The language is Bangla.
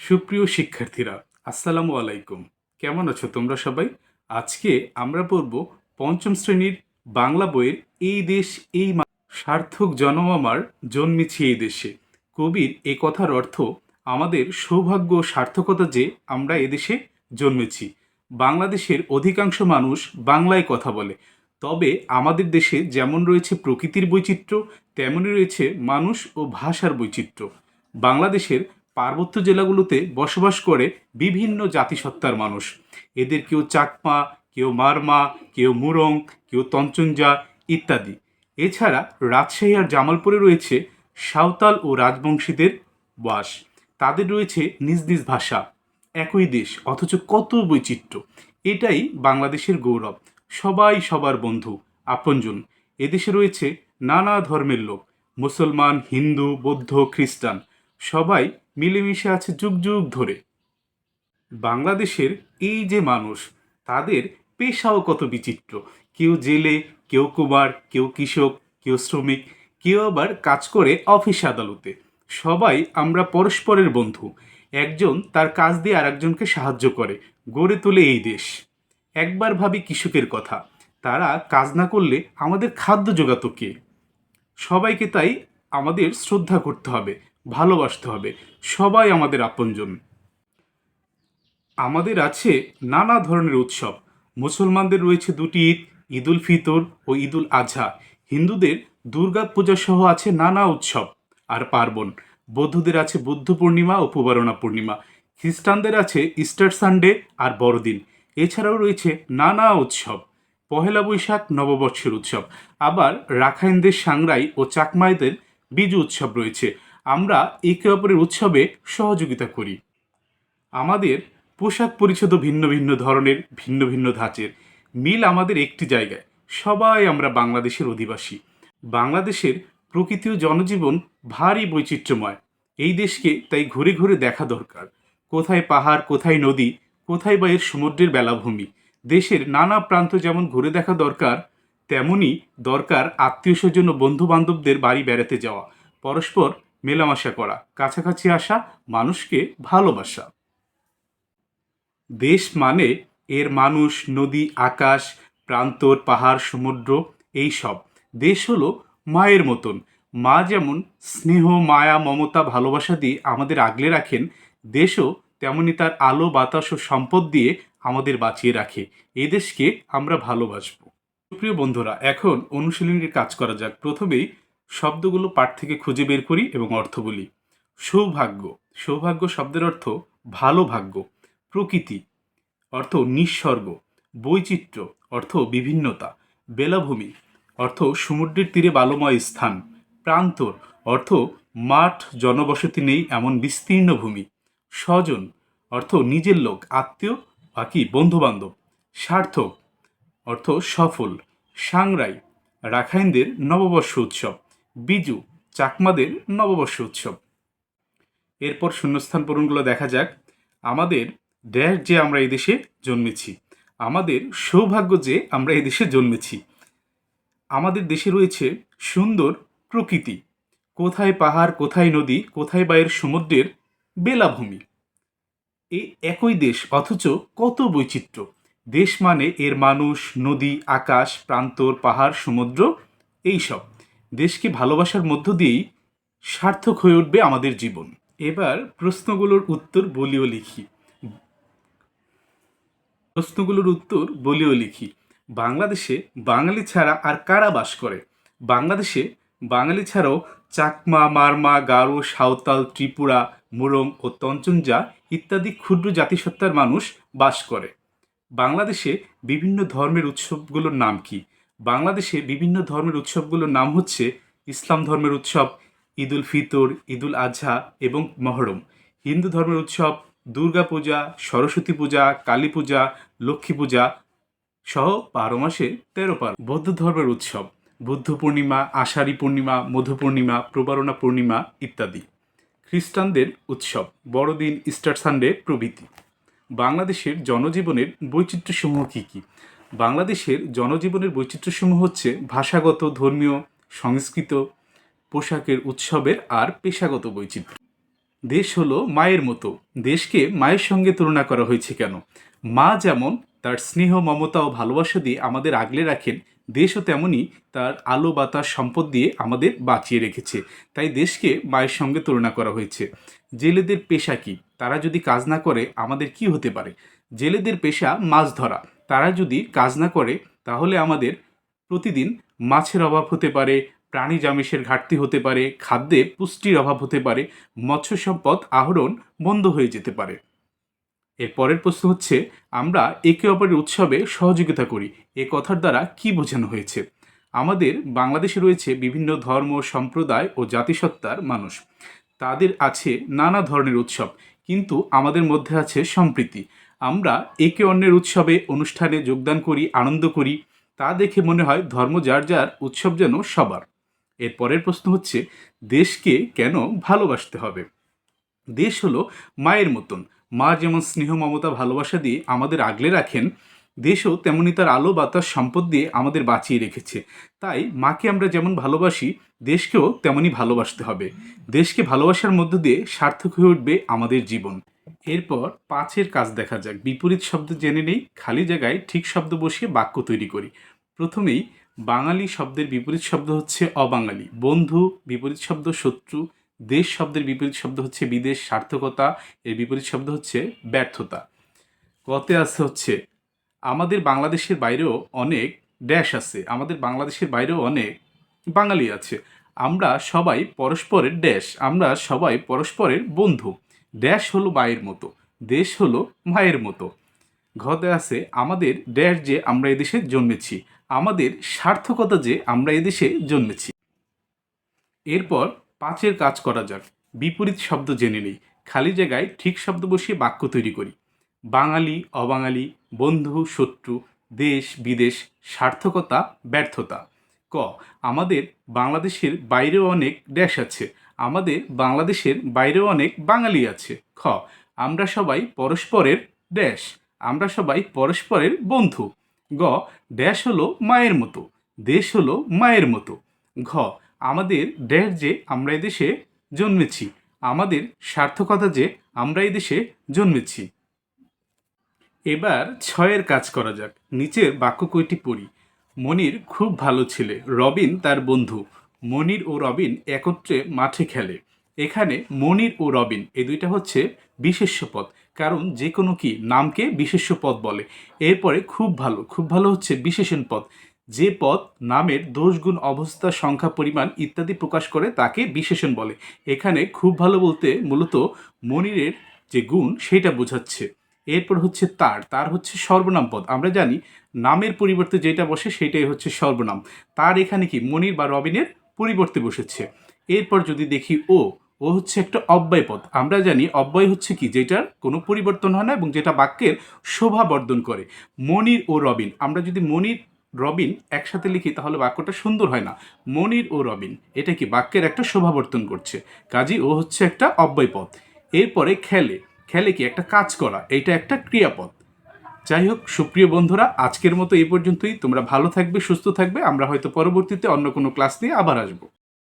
সুপ্রিয় শিক্ষার্থীরা, আসসালামু আলাইকুম। কেমন আছো তোমরা সবাই? আজকে আমরা পড়ব পঞ্চম শ্রেণির বাংলা বইয়ের এই দেশ, এই সার্থক জন্ম আমার জন্মেছি এই দেশে। কবির এ কথার অর্থ, আমাদের সৌভাগ্য ও সার্থকতা যে আমরা এদেশে জন্মেছি। বাংলাদেশের অধিকাংশ মানুষ বাংলায় কথা বলে। তবে আমাদের দেশে যেমন রয়েছে প্রকৃতির বৈচিত্র্য, তেমনই রয়েছে মানুষ ও ভাষার বৈচিত্র্য। বাংলাদেশের পার্বত্য জেলাগুলোতে বসবাস করে বিভিন্ন জাতিসত্তার মানুষ। এদের কেউ চাকমা, কেউ মারমা, কেউ মুরং, কেউ তঞ্চনজা ইত্যাদি। এছাড়া রাজশাহী আর জামালপুরে রয়েছে সাঁওতাল ও রাজবংশীদের বাস। তাদের রয়েছে নিজ নিজ ভাষা, একই দেশ, অথচ কত বৈচিত্র্য। এটাই বাংলাদেশের গৌরব। সবাই সবার বন্ধু, আপনজন। এদেশে রয়েছে নানা ধর্মের লোক, মুসলমান, হিন্দু, বৌদ্ধ, খ্রিস্টান। সবাই মিলেমিশে আছে যুগ যুগ ধরে। বাংলাদেশের এই যে মানুষ, তাদের পেশাও কত বিচিত্র। কেউ জেলে, কেউ কুমার, কেউ কৃষক, কেউ শ্রমিক, কেউ আবার কাজ করে অফিস আদালতে। সবাই আমরা পরস্পরের বন্ধু। একজন তার কাজ দিয়ে আরেকজনকে সাহায্য করে, গড়ে তোলে এই দেশ। একবার ভাবি কৃষকের কথা, তারা কাজ না করলে আমাদের খাদ্য জোগাতো কে? সবাইকে তাই আমাদের শ্রদ্ধা করতে হবে ভালোবাসতে হবে। সবাই আমাদের আপনজন। আমাদের আছে নানা ধরনের উৎসব। মুসলমানদের রয়েছে দুটি ঈদ ঈদ উল ফিতর ও ঈদ উল আজহা হিন্দুদের দুর্গা পূজা সহ আছে নানা উৎসব আর পার্বণ। বৌদ্ধদের আছে বুদ্ধ পূর্ণিমা ও পুবারণা পূর্ণিমা। খ্রিস্টানদের আছে ইস্টার সানডে আর বড়দিন। এছাড়াও রয়েছে নানা উৎসব। পহেলা বৈশাখ নববর্ষের উৎসব। আবার রাখাইনদের সাংরাই ও চাকমাইদের বিজু উৎসব রয়েছে। আমরা একে অপরের উৎসবে সহযোগিতা করি। আমাদের পোশাক পরিচ্ছদও ভিন্ন ভিন্ন ধরনের, ভিন্ন ভিন্ন ধাঁচের। মিল আমাদের একটি জায়গায়। সবাই আমরা বাংলাদেশের অধিবাসী। বাংলাদেশের প্রকৃতি ও জনজীবন ভারী বৈচিত্র্যময়। এই দেশকে তাই ঘুরে ঘুরে দেখা দরকার। কোথায় পাহাড়, কোথায় নদী, কোথায় বা এর সমুদ্রের বেলাভূমি। দেশের নানা প্রান্ত যেমন ঘুরে দেখা দরকার, তেমনি দরকার আত্মীয় স্বজন ও বন্ধু বান্ধবদের বাড়ি বেড়াতে যাওয়া। পরস্পর মেলামেশা করা, কাছাকাছি আসা, মানুষকে ভালোবাসা। দেশ মানে এর মানুষ, নদী, আকাশ, প্রান্তর, পাহাড়, সমুদ্র, এই সব। দেশ হলো মায়ের মতন। মা যেমন স্নেহ, মায়া, মমতা, ভালোবাসা দিয়ে আমাদের আগলে রাখেন, দেশও তেমনি তার আলো, বাতাস ও সম্পদ দিয়ে আমাদের বাঁচিয়ে রাখে। এ দেশকে আমরা ভালোবাসবো। প্রিয় বন্ধুরা, এখন অনুশীলনীর কাজ করা যাক। প্রথমেই শব্দগুলো পাঠ থেকে খুঁজে বের করি এবং অর্থ বলি। সৌভাগ্য। সৌভাগ্য শব্দের অর্থ ভালো ভাগ্য, প্রকৃতি। অর্থ নিঃসর্গ বৈচিত্র্য। অর্থ বিভিন্নতা, বেলাভূমি। অর্থ সমুদ্রের তীরে বালময় স্থান, প্রান্তর। অর্থ মাঠ, জনবসতি নেই এমন বিস্তীর্ণ ভূমি। স্বজন। অর্থ নিজের লোক, আত্মীয় বাকি বন্ধুবান্ধব। সার্থক। অর্থ সফল। সাংরাই। রাখাইনদের নববর্ষ উৎসব। বিজু, চাকমাদের নববর্ষ উৎসব। এরপর শূন্যস্থান পূরণগুলো দেখা যাক। আমাদের দেশ যে আমরা এই দেশে জন্মেছি, আমাদের সৌভাগ্য যে আমরা এই দেশে জন্মেছি। আমাদের দেশে রয়েছে সুন্দর প্রকৃতি। কোথায় পাহাড়, কোথায় নদী, কোথায় বা এর সমুদ্রের বেলাভূমি? এই একই দেশ, অথচ কত বৈচিত্র্য। দেশ মানে এর মানুষ, নদী, আকাশ, প্রান্তর, পাহাড়, সমুদ্র, এইসব। দেশকে ভালোবাসার মধ্য দিয়েই সার্থক হয়ে উঠবে আমাদের জীবন। এবার প্রশ্নগুলোর উত্তর বলিও লিখি। প্রশ্নগুলোর উত্তর বলিও লিখি। বাংলাদেশে বাঙালি ছাড়া আর কারা বাস করে? বাংলাদেশে বাঙালি ছাড়াও চাকমা, মারমা, গারো, সাঁওতাল, ত্রিপুরা, মুরং ও তঞ্চনজা ইত্যাদি ক্ষুদ্র জাতিসত্তার মানুষ বাস করে। বাংলাদেশে বিভিন্ন ধর্মের উৎসবগুলোর নাম কি? বাংলাদেশে বিভিন্ন ধর্মের উৎসবগুলোর নাম হচ্ছে ইসলাম ধর্মের উৎসব, ঈদ উল ফিতর, ঈদ উল আজহা এবং মহরম। হিন্দু ধর্মের উৎসব, দুর্গা পূজা, সরস্বতী পূজা, কালী পূজা, লক্ষ্মী পূজা সহ বারো মাসে তেরো পার বৌদ্ধ ধর্মের উৎসব, বুদ্ধ পূর্ণিমা, আষাঢ়ী পূর্ণিমা, মধু পূর্ণিমা, প্রবারণা পূর্ণিমা ইত্যাদি। খ্রিস্টানদের উৎসব, বড়দিন, ইস্টার সানডে প্রভৃতি। বাংলাদেশের জনজীবনের বৈচিত্র্যসমূহ কী কী? বাংলাদেশের জনজীবনের বৈচিত্র্যসমূহ হচ্ছে ভাষাগত, ধর্মীয়, সংস্কৃত, পোশাকের উৎসবের আর পেশাগত বৈচিত্র্য। দেশ হলো মায়ের মতো। দেশকে মায়ের সঙ্গে তুলনা করা হয়েছে কেন? মা যেমন তার স্নেহ, মমতা ও ভালোবাসা দিয়ে আমাদের আগলে রাখেন, দেশও তেমনই তার আলো বাতাস সম্পদ দিয়ে আমাদের বাঁচিয়ে রেখেছে। তাই দেশকে মায়ের সঙ্গে তুলনা করা হয়েছে। জেলেদের পেশা কি? তারা যদি কাজ না করে, আমাদের কি হতে পারে? জেলেদের পেশা মাছ ধরা। তারা যদি কাজ না করে, তাহলে আমাদের প্রতিদিন মাছের অভাব হতে পারে, প্রাণী জামিসের ঘাটতি হতে পারে, খাদ্যে পুষ্টির অভাব হতে পারে মৎস্য সম্পদ আহরণ বন্ধ হয়ে যেতে পারে। এর পরের প্রশ্ন হচ্ছে, আমরা একে অপরের উৎসবে সহযোগিতা করি, এ কথার দ্বারা কি বোঝানো হয়েছে? আমাদের বাংলাদেশে রয়েছে বিভিন্ন ধর্ম, সম্প্রদায় ও জাতিসত্তার মানুষ। তাদের আছে নানা ধরনের উৎসব, কিন্তু আমাদের মধ্যে আছে সম্প্রীতি। আমরা একে অন্যের উৎসবে অনুষ্ঠানে যোগদান করি, আনন্দ করি, তা দেখে মনে হয় ধর্ম যার যার উৎসব যেন সবার। এর পরের প্রশ্ন হচ্ছে, দেশকে কেন ভালোবাসতে হবে? দেশ হলো মায়ের মতন। মা যেমন স্নেহ, মমতা, ভালোবাসা দিয়ে আমাদের আগলে রাখেন, দেশও তেমনি তার আলো বাতাস সম্পদ দিয়ে আমাদের বাঁচিয়ে রেখেছে। তাই মাকে আমরা যেমন ভালোবাসি, দেশকেও তেমনই ভালোবাসতে হবে। দেশকে ভালোবাসার মধ্য দিয়ে সার্থক হয়ে উঠবে আমাদের জীবন। এরপর পাঁচের কাজ দেখা যাক। বিপরীত শব্দ জেনে নেই, খালি জায়গায় ঠিক শব্দ বসিয়ে বাক্য তৈরি করি। প্রথমেই বাঙালি শব্দের বিপরীত শব্দ হচ্ছে অবাঙালি। বন্ধু বিপরীত শব্দ, শত্রু। দেশ শব্দের বিপরীত শব্দ হচ্ছে বিদেশ, সার্থকতা। এর বিপরীত শব্দ হচ্ছে ব্যর্থতা। কতে আছে হচ্ছে, আমাদের বাংলাদেশের বাইরেও অনেক ড্যাশ আছে। আমাদের বাংলাদেশের বাইরেও অনেক বাঙালি আছে। আমরা সবাই পরস্পরের ড্যাশ। আমরা সবাই পরস্পরের বন্ধু। ড্যাশ হলো মায়ের মতো, দেশ হলো মায়ের মতো। ঘতে আছে আমাদের ড্যাশ যে আমরা এদেশে জন্মেছি, আমাদের সার্থকতা যে আমরা এদেশে জন্মেছি। এরপর পাঁচের কাজ করা যাক, বিপরীত শব্দ জেনে নেই, খালি জায়গায় ঠিক শব্দ বসিয়ে বাক্য তৈরি করি। বাঙালি, অবাঙালি, বন্ধু, শত্রু, দেশ, বিদেশ, সার্থকতা, ব্যর্থতা। ক, আমাদের বাংলাদেশের বাইরেও অনেক ড্যাশ আছে আমাদের বাংলাদেশের বাইরেও অনেক বাঙালি আছে। খ, আমরা সবাই পরস্পরের ড্যাশ আমরা সবাই পরস্পরের বন্ধু। গ ড্যাশ হলো মায়ের মতো, দেশ হলো মায়ের মতো। ঘ, আমাদের ড্যাশ যে আমরা দেশে জন্মেছি, আমাদের সার্থকতা যে আমরা এই দেশে জন্মেছি। এবার ছয়ের কাজ করা যাক, নিচের বাক্য কয়টি পড়ি। মনির খুব ভালো ছেলে, রবিন তার বন্ধু। মনির ও রবিন একত্রে মাঠে খেলে। এখানে মনির ও রবিন, এই দুইটা হচ্ছে বিশেষ্য পদ। কারণ যে কোনো কি নামকে বিশেষ্য পদ বলে। এরপরে খুব ভালো খুব ভালো হচ্ছে বিশেষণ পদ। যে পদ নামের দোষগুণ অবস্থা, সংখ্যা, পরিমাণ ইত্যাদি প্রকাশ করে তাকে বিশেষণ বলে। এখানে খুব ভালো বলতে মূলত মনিরের যে গুণ সেটা বোঝাচ্ছে। এরপর হচ্ছে তার তার হচ্ছে সর্বনাম পদ। আমরা জানি নামের পরিবর্তে যেটা বসে সেটাই হচ্ছে সর্বনাম। তার এখানে কি মনির বা রবিনের পরিবর্তে বসেছে। এরপর যদি দেখি, ও ও হচ্ছে একটা অব্যয় পদ আমরা জানি অব্যয় হচ্ছে কি? যেটার কোনো পরিবর্তন হয় না এবং যেটা বাক্যের শোভা বর্ধন করে। মনির ও রবিন। আমরা যদি মনির, রবিন একসাথে লিখি, তাহলে বাক্যটা সুন্দর হয় না। মনির ও রবিন, এটা কি বাক্যের একটা শোভাবর্তন করছে? কাজী, ও হচ্ছে একটা অব্যয় পদ এরপরে খেলে। খেলে কি? একটা কাজ করা। এইটা একটা ক্রিয়াপদ যাই হোক, সুপ্রিয় বন্ধুরা, আজকের মতো এই পর্যন্তই। তোমরা ভালো থাকবে, সুস্থ থাকবে। আমরা হয়তো পরবর্তীতে অন্য কোনো ক্লাস নিয়ে আবার আসব।